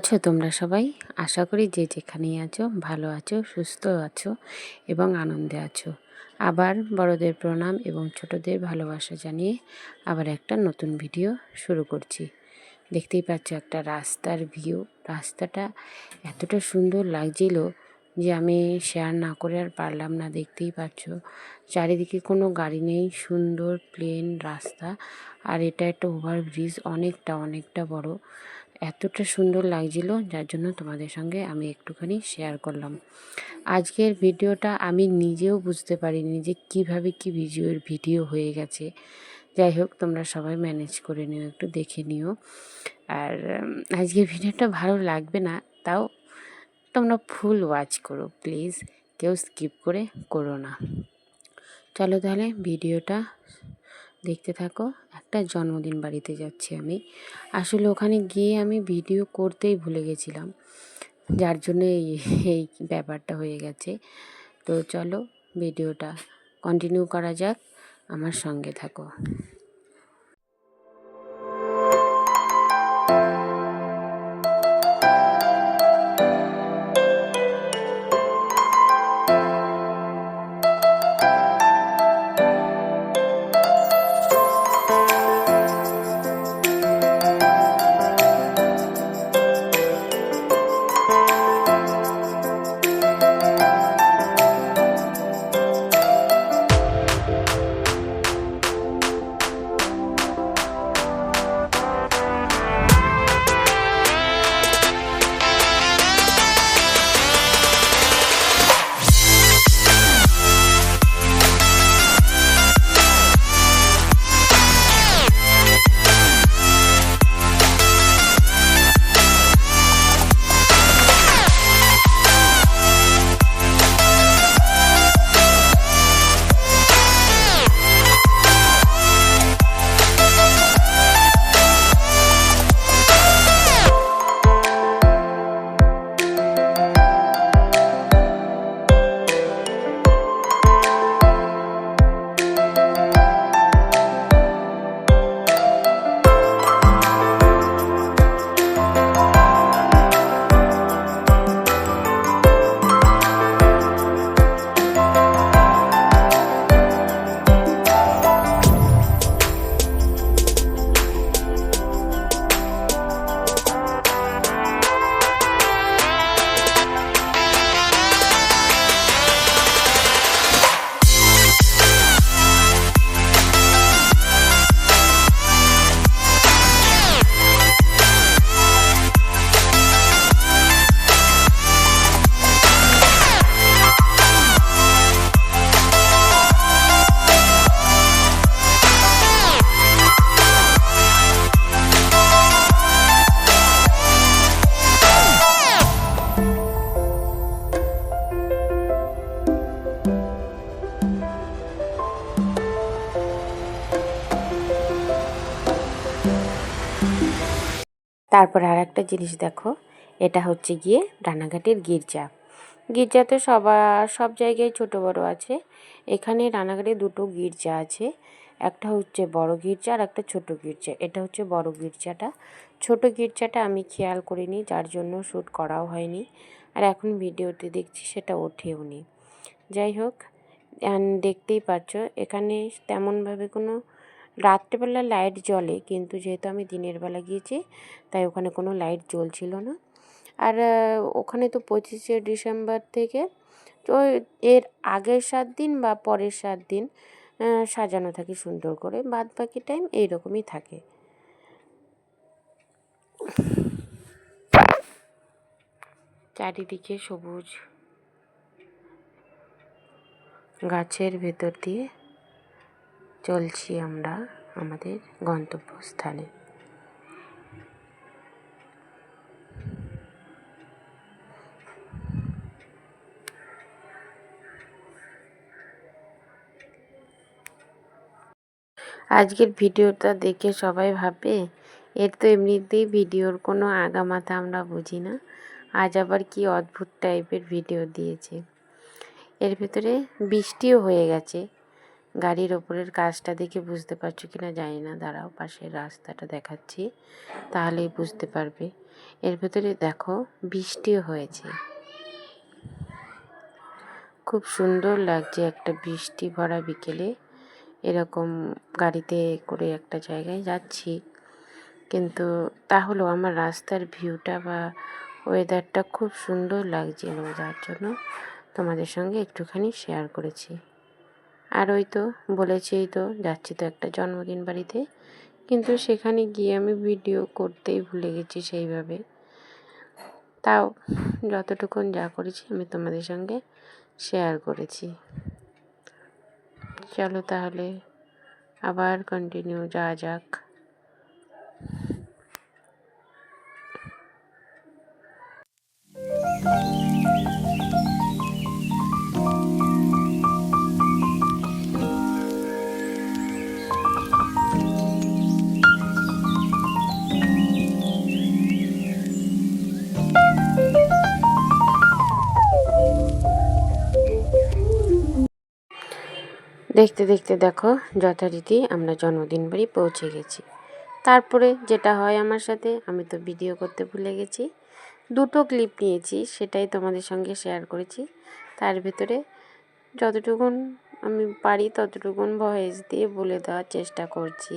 আছো তোমরা সবাই? আশা করি যে যেখানেই আছো, ভালো আছো, সুস্থ আছো এবং আনন্দে আছো। আবার বড়দের প্রণাম এবং ছোটদের ভালোবাসা জানিয়ে আবার একটা নতুন ভিডিও শুরু করছি। দেখতেই পাচ্ছ একটা রাস্তার ভিউ। রাস্তাটা এতটা সুন্দর লাগছিল যে আমি শেয়ার না করে আর পারলাম না। দেখতেই পাচ্ছ, চারিদিকে কোনো গাড়ি নেই, সুন্দর প্লেন রাস্তা। আর এটা একটা ওভারব্রিজ অনেকটা অনেকটা বড়। এতটা সুন্দর লাগছিল, যার জন্য তোমাদের সঙ্গে আমি একটুখানি শেয়ার করলাম। আজকের ভিডিওটা আমি নিজেও বুঝতে পারিনি যে কীভাবে কী ভিডিওর ভিডিও হয়ে গেছে। যাই হোক, তোমরা সবাই ম্যানেজ করে নিও, একটু দেখে নিও। আর আজকের ভিডিওটা ভালো লাগবে না, তাও তোমরা ফুল ওয়াচ করো প্লিজ কেউ স্কিপ করে করো না। চলো তাহলে ভিডিওটা দেখতে থাকো, একটা জন্মদিন বাড়িতে যাচ্ছি আমি। আসলে ওখানে গিয়ে আমি ভিডিও করতেই ভুলে গেছিলাম। যার জন্য এই ব্যাপারটা হয়ে গেছে। তো চলো ভিডিওটা কন্টিনিউ করা যাক, আমার সঙ্গে থাকো। তারপর আর একটা জিনিস দেখো, এটা হচ্ছে গিয়ে রানাঘাটের গির্জা। গির্জা তো সবার সব জায়গায় ছোট বড় আছে। এখানে রানাঘাটে দুটো গির্জা আছে। একটা হচ্ছে বড় গির্জা আর একটা ছোট গির্জা। এটা হচ্ছে বড় গির্জাটা। ছোট গির্জাটা আমি খেয়াল করিনি, যার জন্য শ্যুট করাও হয়নি। আর এখন ভিডিওতে দেখছি সেটা ওঠেও নি। যাই হোক দেখতেই পাচ্ছ, এখানে তেমনভাবে কোনো রাত্রেবেলা লাইট জ্বলে, কিন্তু যেহেতু আমি দিনের বেলা গিয়েছি, তাই ওখানে কোনো লাইট জ্বলছিল না। আর ওখানে তো পঁচিশে ডিসেম্বর থেকে তো এর আগের সাত দিন বা পরের সাত দিন সাজানো থাকে সুন্দর করে বাদ বাকি টাইম এইরকমই থাকে। চারিদিকে সবুজ গাছের ভেতর দিয়ে চলছি আমরা আমাদের গন্তব্যস্থানে আজকের ভিডিওটা দেখে সবাই ভাববে, এর তো এমনিতেই ভিডিওর কোনো আগামাথা আমরা বুঝি না। আজ আবার কি অদ্ভুত টাইপের ভিডিও দিয়েছে। এর ভেতরে বৃষ্টিও হয়ে গেছে। গাড়ির ওপরের কাজটা দেখে বুঝতে পারছ কি না জানি না। দাঁড়াও, পাশের রাস্তাটা দেখাচ্ছি, তাহলেই বুঝতে পারবে। এর ভেতরে দেখো, বৃষ্টিও হয়েছে। খুব সুন্দর লাগছে একটা বৃষ্টি ভরা বিকেলে। এরকম গাড়িতে করে একটা জায়গায় যাচ্ছি। কিন্তু তাহলেও আমার রাস্তার ভিউটা বা ওয়েদারটা খুব সুন্দর লাগছিল যার জন্য তোমাদের সঙ্গে একটুখানি শেয়ার করেছি। আর ওই তো বলেছেই তো, যাচ্ছি তো একটা জন্মদিন বাড়িতে। কিন্তু সেখানে গিয়ে আমি ভিডিও করতেই ভুলে গেছি সেইভাবে। তাও যতটুকুন যা করেছি আমি তোমাদের সঙ্গে শেয়ার করেছি। চলো তাহলে আবার কন্টিনিউ যাওয়া যাক। দেখতে দেখতে দেখো, যথারীতি আমরা জন্মদিন বাড়ি পৌঁছে গেছি। তারপরে যেটা হয় আমার সাথে, আমি তো ভিডিও করতে ভুলে গেছি। দুটো ক্লিপ নিয়েছি, সেটাই তোমাদের সঙ্গে শেয়ার করেছি। তার ভিতরে যতটুকুন আমি পারি ততটুকুন ভয়েস দিয়ে বলে দেওয়ার চেষ্টা করছি।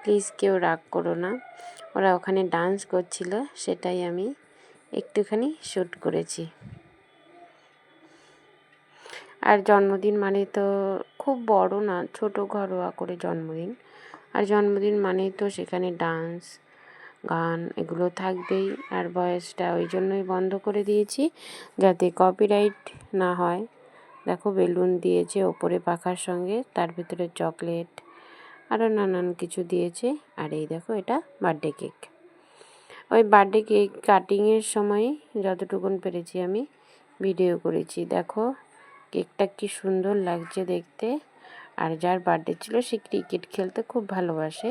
প্লিজ কেউ রাগ করো না। ওরা ওখানে ডান্স করছিল, সেটাই আমি একটুখানি শ্যুট করেছি। আর জন্মদিন মানে তো খুব বড় না, ছোট ঘরোয়া করে জন্মদিন। আর জন্মদিন মানেই তো সেখানে ডান্স গান এগুলো থাকবেই। আর বয়সটা ওই জন্যই বন্ধ করে দিয়েছি যাতে কপিরাইট না হয়। দেখো বেলুন দিয়েছে ওপরে পাখার সঙ্গে, তার ভিতরে চকলেট আরও নানান কিছু দিয়েছে। আর এই দেখো এটা বার্থডে কেক ওই বার্থডে কেক কাটিংয়ের সময় যতটুকুন পেরেছি আমি ভিডিও করেছি। দেখো কেকটা কি সুন্দর লাগছে দেখতে। আর যার বার্থডে ছিল সে ক্রিকেট খেলতে খুব ভালোবাসে।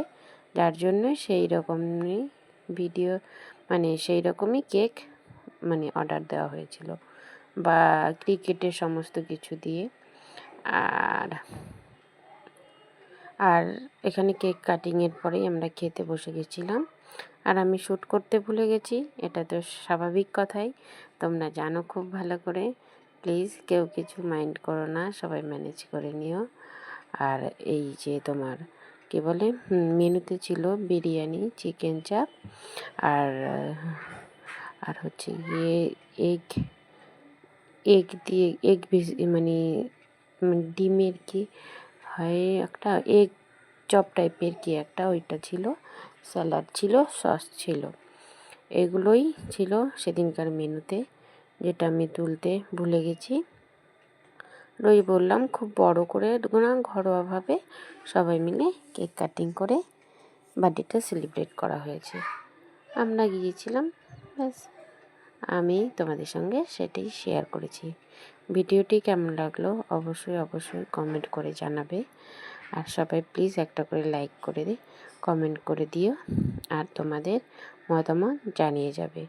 যার জন্য সেই রকমই ভিডিও মানে সেই রকমই কেক মানে অর্ডার দেওয়া হয়েছিল। বা ক্রিকেটের সমস্ত কিছু দিয়ে। আর আর এখানে কেক কাটিংয়ের পরেই আমরা খেতে বসে গেছিলাম। আর আমি শ্যুট করতে ভুলে গেছি, এটা তো স্বাভাবিক কথাই। তোমরা জানো খুব ভালো করে। প্লিজ কেউ কিছু মাইন্ড করো না, সবাই ম্যানেজ করে নিও। আর এই যে তোমার, কি বলে মেনুতে ছিল বিরিয়ানি চিকেন চাপ আর আর হচ্ছে গিয়ে এগ এগ দিয়ে এগ মানে ডিমের কি হয় একটা এগ চপ টাইপের কি একটা, ওইটা ছিল স্যালাড ছিল সস ছিল। এগুলোই ছিল সেদিনকার মেনুতে। যেটা আমি তুলতে ভুলে গেছি। রই বললাম, খুব বড় করে না, ঘরোয়াভাবে সবাই মিলে কেক কাটিং করে বার্থডেটা সেলিব্রেট করা হয়েছে। আমরা গিয়েছিলাম, ব্যাস। আমি তোমাদের সঙ্গে সেটাই শেয়ার করেছি। ভিডিওটি কেমন লাগল অবশ্যই অবশ্যই কমেন্ট করে জানাবে। আর সবাই প্লিজ একটা করে লাইক করে কমেন্ট করে দিও। আর তোমাদের মতামত জানিয়ে যাবে।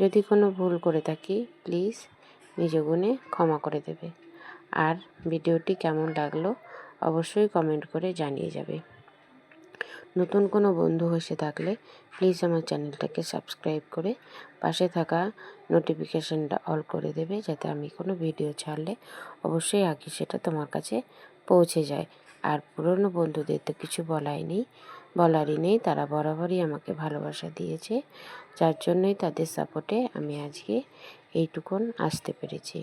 যদি কোনো ভুল করে থাকি প্লিজ নিজ গুণে ক্ষমা করে দেবে। আর ভিডিওটি কেমন লাগল, অবশ্যই কমেন্ট করে জানিয়ে যাবে। নতুন কোনো বন্ধু এসে থাকলে প্লিজ আমার চ্যানেলটাকে সাবস্ক্রাইব করে পাশে থাকা নোটিফিকেশানটা অল করে দেবে, যাতে আমি কোনো ভিডিও ছাড়লে অবশ্যই আগে সেটা তোমার কাছে পৌঁছে যায়। আর পুরনো বন্ধুদের তো কিছু বলাই নেই বলারই নেই। তারা বরাবরই আমাকে ভালোবাসা দিয়েছে। যার জন্যই তাদের সাপোর্টে আমি আজকে এইটুকুন আসতে পেরেছি।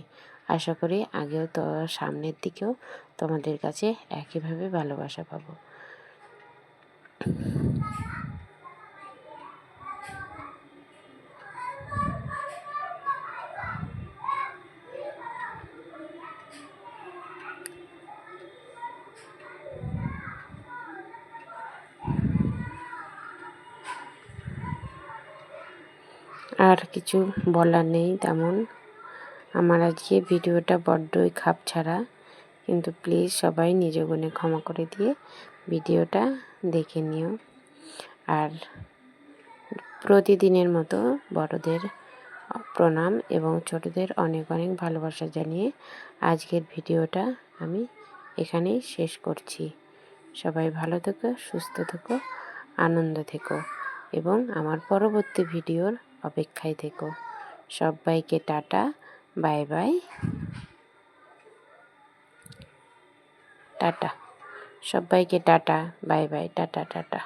আশা করি আগেও তো সামনের দিকেও তোমাদের কাছে একইভাবে ভালোবাসা পাবো। আর কিছু বলার নেই তেমন। আমার আজকে ভিডিওটা বড্ডই খাপ ছাড়া, কিন্তু প্লিজ সবাই নিজ গুণে ক্ষমা করে দিয়ে ভিডিওটা দেখে নিও। আর প্রতিদিনের মতো বড়দের প্রণাম এবং ছোটদের অনেক অনেক ভালোবাসা জানিয়ে আজকের ভিডিওটা আমি এখানেই শেষ করছি। সবাই ভালো থেকো, সুস্থ থেকো, আনন্দ থেকো এবং আমার পরবর্তী ভিডিওর অপেক্ষায় থেকো। সবাইকে টাটা বাই বাই টাটা। সবাইকে tata bye bye tata tata.